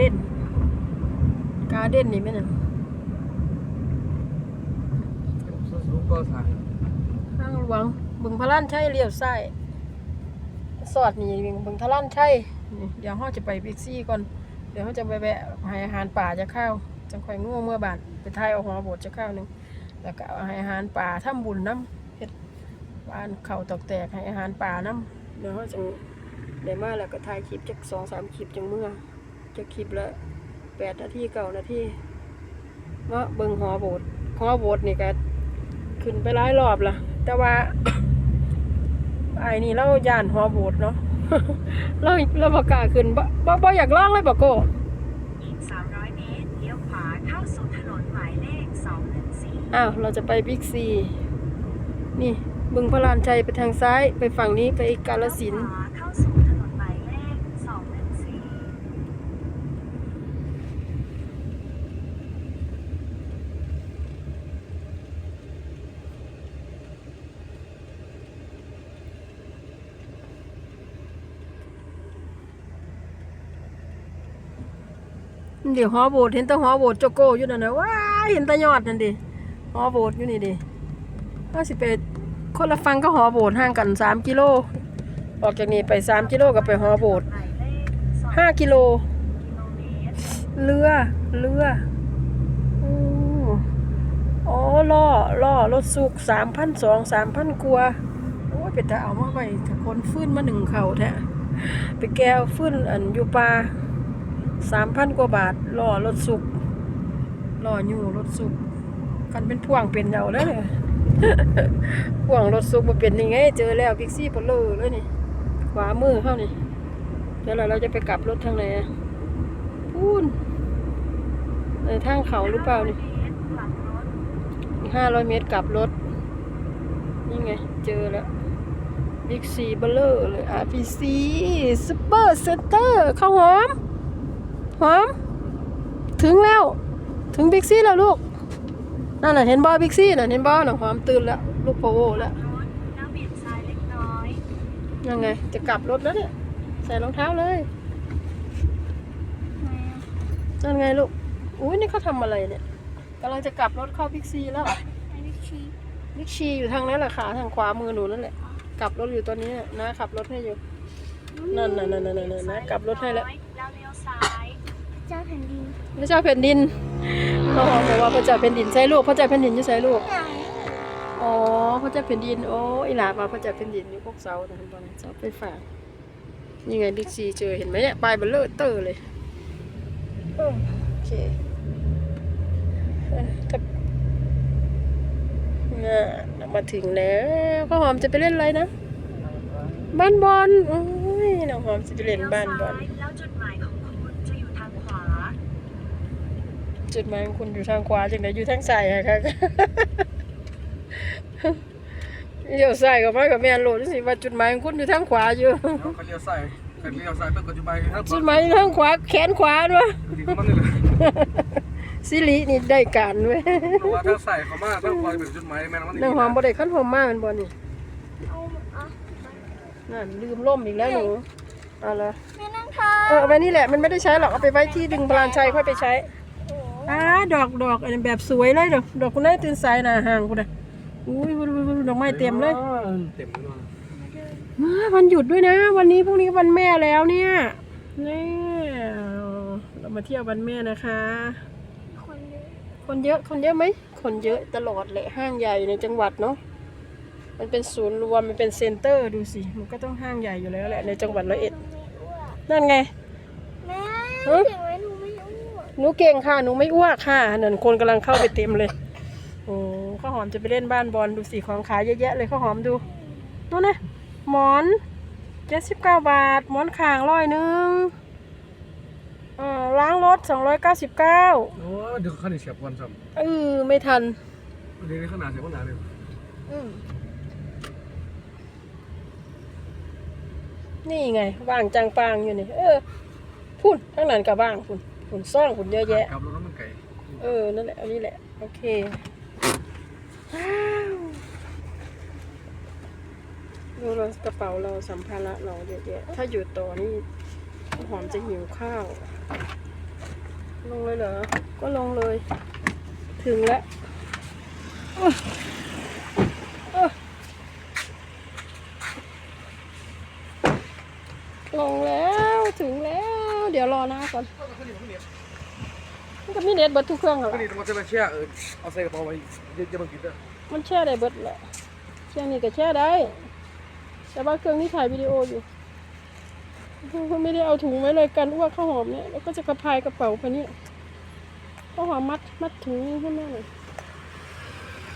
เด้นการเด้นนี่แม่นงลูกก็ทางทางหลวงบึงพระล้านชัยเลี้ยวซ้ายสอดนี่บึงพระล้านชัยนี่เดี๋ยวเฮาจะไปบิ๊กซีก่อน เดี๋ยวเฮาจะไปแวะให้อาหารป่าจะเข้าวจังค่อยงูเมื่อบานไปทายเอาหัวโบดจะเข้าวหนึงแล้วก็เอาให้อาหารป่าทำบุญน้ำเฮ็ดบ้านเขาตอกแตกให้อาหารป่าน้ำเดี๋ยวเฮาจังได้มาแล้วก็ถ่ายคลิปจักสองสามคลิปจังเมื่อ จะคลิปละแปดนาทีเก้านาทีเนาะเบิ่งหัวโบดหัวโบดนี่ก็ขึ้นไปหลายรอบละแต่ว่าไอ้นี่เราย่านหัวโบดเนาะเราเราบอกกล้าขึ้นบ่บ่บ่อยากลองเลยบ่โกอีก300เมตรเลี้ยวขวาเข้าสู่ถนนหมายเลข214อ้าวเราจะไปบิ๊กซีนี่บึงพระลานชัยไปทางซ้ายไปฝั่งนี้ไปกาลสินธุ์ ขวาเข้าสู่ถนนหมายเลข 214 เดี๋ยวหัวโบดเห็นแตาหัวโบดโจโก้อยู่นั่นนะว้าเห็นแตายอดนั่นดิหัวโบดอยู่นี่ดิเราสิไปคนละฟังก็หัวโบดห่างกันสามกิโลออกจากนี้ไปสามกิโลก็ไปหัวโบดูห้ากิโลเรือเรืออ๋อล่อล่อรถสุกสามพันสองสามพันกว่าโอ้ยเป็นแต่เอามาไปถ้าคนฟื้นมาหนึ่งเขาแท้ไปแก้วฟื้นอันอยู่ปลา สามพันกว่าบาทล่อรถสุกล่ออยู่รถสุกกันเป็นพ่วงเป็นเอาแล้วเนี่ยพ่วงรถสุกมาเป็นยังไง เจอแล้วบิ๊กซี่ปเลอเลยนี่ขวามือเข้านี่เดี๋ยวเราเราจะไปกลับรถทางไหนพูนในทางเขาหรือเปล่านี่ห้าร้อยเมตรกลับรถ นี่ไง เจอแล้วบิ๊กซีเบลเลอร์เลย RPC ซูเปอร์เซ็นเตอร์ข้าวหอม หอม ถึงแล้ว ถึงบิ๊กซีแล้วลูก นั่นน่ะเห็นบอบิ๊กซีน่ะเห็นบอหน่ะหอมตื่นแล้ว ลูกโพโวแล้วรถแล้วเบี่ยงซ้ายเล็กน้อย ยังไง จะกลับรถแล้วเนี่ย ใส่รองเท้าเลยนั่นไงลูก อุ้ยนี่เขาทำอะไรเนี่ยกำลังจะกลับรถเข้าบิ๊กซีแล้วบิ๊กซีอยู่ทางนั้นแหละค่ะ ทางขวามือหนูนั่นแหละ กลับรถอยู่ตอนนี้นะขับรถให้อยู่ นั่นน่ะนั่นน่ะนั่นนะกลับรถให้แล้ว เจ้าแผ่นดินพระเจ้าแผ่นดินเขาบอกว่าพระเจ้าแผ่นดินใช่ลูกพระเจ้าแผ่นดินอยู่ใช่ลูก อ๋อพระเจ้าแผ่นดินโอ้อีหลามาพระเจ้าแผ่นดินอยู่พวกเสานะเห็นบ่เนี่ยเสาไฟฟ้านี่ไงบิ๊กซีเจอเห็นไหมเนี่ยป้ายเบลเลอร์เตอร์เลยโอเคถ้าน่ะเรามาถึงแล้วข้าวหอมจะไปเล่นอะไรนะ บ้านบอลโอ้ยน้องหอมจะไปเล่นบ้านบอล จุดหมายของคุณอยู่ทางขวาจังไหนอยู่ทางซ้ายอะคะเลี้ยวซ้ายกับมากับแม่นโหลดสิว่าจุดหมายของคุณอยู่ทางขวาอยู่เขาเลี้ยวซ้ายเขาเลี้ยวซ้ายเพื่อปัจจุบันครับจุดหมายอยู่ทางขวาแขนขวาด้วยทีก็มันนี่เลยสิรินี่ได้การเว้ยเพราะว่าถ้าใส่เขามาถ้าคอยเป็นจุดหมายแม่นมันนางหอมบ่ได้ขั้นหอมมากมันบ่นี่เอาอะนั่นลืมล่มอีกแล้วหนูเอาละแม่นั่งทาเออเอาไว้นี่แหละมันไม่ได้ใช้หรอกเอาไปไว้ที่ดึงพลานชัยค่อยไปใช้ อ่าดอกดอกอันนี้แบบสวยเลยดอกดอกคุณนายตื่นสายหน้าห่างคุณน่ะอุ้ยอุ้ยอุ้ยอุ้ยดอกไม้เต็มเลยเต็มเลยอ่าวันหยุดด้วยนะ วันนี้พรุ่งนี้วันแม่แล้วเนี่ยนี่เรามาเที่ยววันแม่นะคะ คนเยอะคนเยอะคนเยอะไหมคนเยอะตลอดแหละห้างใหญ่ในจังหวัดเนาะมันเป็นศูนย์รวมมันเป็นเซ็นเตอร์ดูสิมันก็ต้องห้างใหญ่อยู่แล้วแหละในจังหวัดร้อยเอ็ดนั่นไงแม่ฮะเก่งไหมหนูไม่รู้อะหนูเก่งค่ะ หนูไม่อ้วกค่ะนั่นคนกำลังเข้าไปเต็มเลย โอ้ข้าวหอมจะไปเล่นบ้านบอลดูสิของขายเยอะแยะเลยข้าวหอมดูนู่นนะหมอนเจ็ดสิบเก้าบาท หมอนขางร้อยหนึ่งอ่าล้างรถสองร้อยเก้าสิบเก้าโอ้เดี๋ยวข้านี่เสียบวันซ้เออไม่ทันำเดี๋ยวนี้ขนาดเสียบวันหนาเลยอืมนี่ไงว่างจังปางอยู่นี่ เออพุ่นทั้งนั้นก็ว่างพุ่น พุ่นซ่องพุ่นเยอะแยะกลับรถแล้วมันไกลเออ นั่นแหละ อันนี้แหละ โอเค ว้าวดูเรากระเป๋าเราสัมภาระเราเยอะแยะ ถ้าอยู่ต่อนี่หอมจะหิวข้าว ลงเลยเหรอ ก็ลงเลย ถึงแล้วโอ้ยโอ้ยลงแล้วถึงแล้ว เดี๋ยวรอ หน้าก่อนมันก็มีเน็ตเบิดทุกเครื่องเหรอก็นี่มันจะมาเชี่ยเออเอาใส่กระเป๋าไว้เดี๋ยวจะมากินเด้อมันแช่ได้เบิดแหละเครื่องนี้ก็แช่ได้ แต่ว่าเครื่องนี้ถ่ายวิดีโออยู่ไม่ได้เอาถุงไว้เลยกันอ้วกข้าวหอมเนี่ยแล้วก็จะกระพายกระเป๋าไปนี่ข้าวหอมมัดมัดถุงนี้ให้แม่หน่อย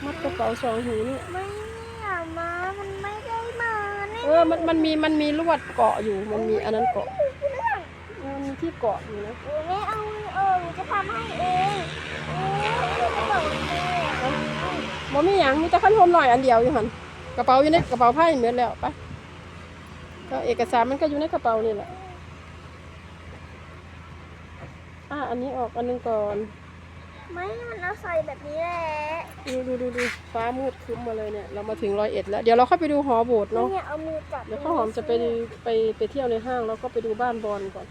มัดกระเป๋าสองถุงนี่ไม่อยากมามันไม่ได้มาเนี่ยเออมันมันมีมันมีลวดเกาะอยู่มันมีอันนั้นเกาะเออมันมี ที่เกาะอยู่นะหนูไม่เอาเออหนูจะทำให้เองเออหนูจะบอกแม่บ่มีหยังมีแต่ขั้นโฮมหน่อยอันเดียวอยู่หันกระเป๋าอยู่ในกระเป๋าผ้าเหมือนแล้วไปก็เอกสารมันก็อยู่ในกระเป๋านี่แหละอะอันนี้ออกอันหนึงก่อนไม่มันเอาใส่แบบนี้แหละดูดูดูดูฟ้ามืดครึ้มมาเลยเนี่ยเรามาถึงร้อยเอ็ดแล้วเดี๋ยวเราเข้าไปดูหอโบสถ์เนาะเนี่ยเอามือจับเดี๋ยวข้าวหอมจะไปไปไปเที่ยวในห้างแล้วก็ไปดูบ้านบอลก่อน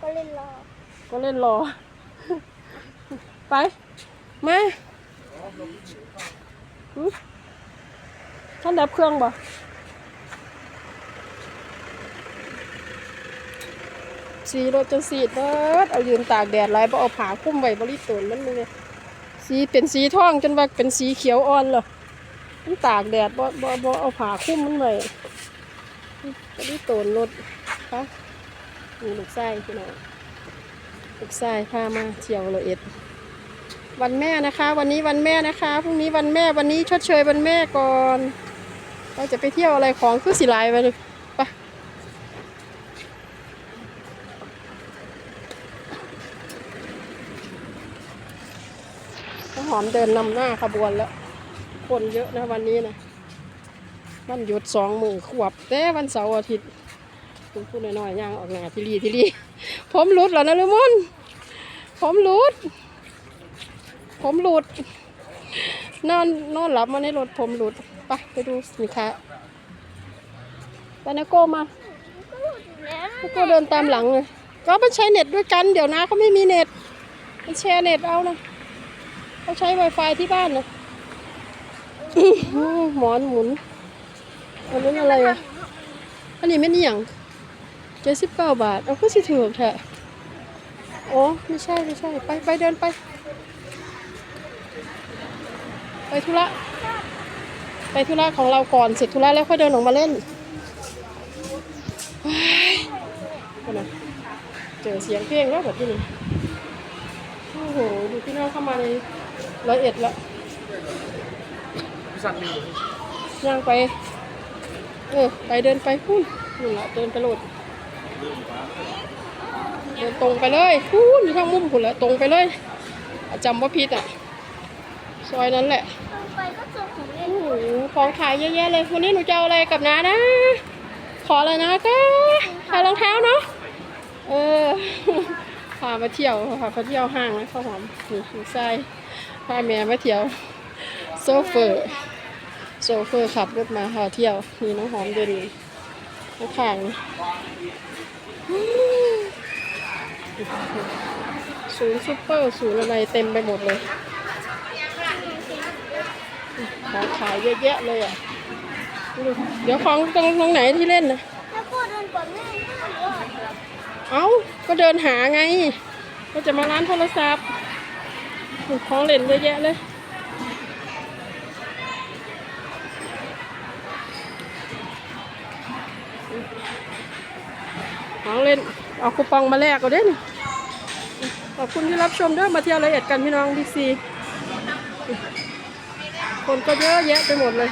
ก็เล่นรอ ก็เล่นรอ ไป มาหึท่านดับเครื่องบ่สีรถจนสีเบิดเอายืนตากแดดไรบ่เอาผ้าคุ้มไว้บริตูนมันมึงเลยสีเป็นสีทองจนว่าเป็นสีเขียวอ่อนเหรอมันตากแดดบ่บ่บ่เอาผ้าคุ้มมันไว้บริตูนรถค่ะ มีลูกไส้พี่น้องลูกชายพามาเที่ยวโรเอ็ด วันแม่นะคะ วันนี้วันแม่นะคะพรุ่งนี้วันแม่วันนี้ชดเชยวันแม่ก่อน เราจะไปเที่ยวอะไรของคือสิลายไปเลยไปหอมเดินนำหน้าขบวนแล้ว คนเยอะนะวันนี้นะวันหยุดสองมือขวบแต่วันเสาร์อาทิตย์ คุณพูดน้อยๆย่างออกหน้าทีรีทีรีผมหลุดแล้วนะลุงมุนผมหลุด ผมหลุด นอนนอนหลับมาในรถผมหลุดไปไปดูสินค้าไปนะโก้มาแล้วก็เดินตามหลังเลยก็มันใช้เน็ตด้วยกัน เดี๋ยวนะเขาไม่มีเน็ตมันแชร์เน็ตเอานะเขาใช้ Wi-Fi ที่บ้านนะอื้อหือหมอนหมุนอันนั้นอะไรอะอันนี้ไม่นี่อย่าง เจ็ดสิบเก้าบาท เอาก็สิถูกแท้โอ้ไม่ใช่ไม่ใช่ ไปไปเดินไป ไปธุระ ไปธุระของเราก่อน เสร็จธุระแล้วค่อยเดินออกมาเล่นคนนะเจอเสียงเพลงแล้วแบบนี้โอ้โห ดูพี่น้องเข้ามาในร้อยเอ็ดแล้วพี่สัตว์นี่ย่างไป เออ ไปเดินไปพูนนี่นละเดินไปโหลด เดินตรงไปเลยพูนอยู่ข้างมุมคุณละตรงไปเลยจำว่าพิษอะ ซอยนั้นแหละของเล่นโอ้โหของขายเยอะแยะเลย วันนี้หนูจะเอาอะไรกับน้านะ ขออะไรนะก็ขายรองเท้าเนาะ เออ พามาเที่ยวพามาเที่ยวห้างนะข้าวหอมนี่ลูกชายพาแม่มาเที่ยว โซเฟอร์โซเฟอร์ขับรถมาพาเที่ยวนี่น้องหอมเดินข้างๆ ศูนย์ซุปเปอร์ศูนย์อะไรเต็มไปหมดเลยของขายเยอะแยะเลยอะ เดี๋ยวของตรงตรงไหนที่เล่นนะเอนแม่ไม่หรอกเอ้า ก็เดินหาไง ก็จะมาร้านโทรศัพท์ของเล่นเยอะแยะเลย เล่นเอาคูปองมาแลกก็ได้นี่ขอบคุณที่รับชมเด้อมาเที่ยวละเอียดกันพี่น้องบิ๊กซีคนก็เยอะแยะไปหมดเลย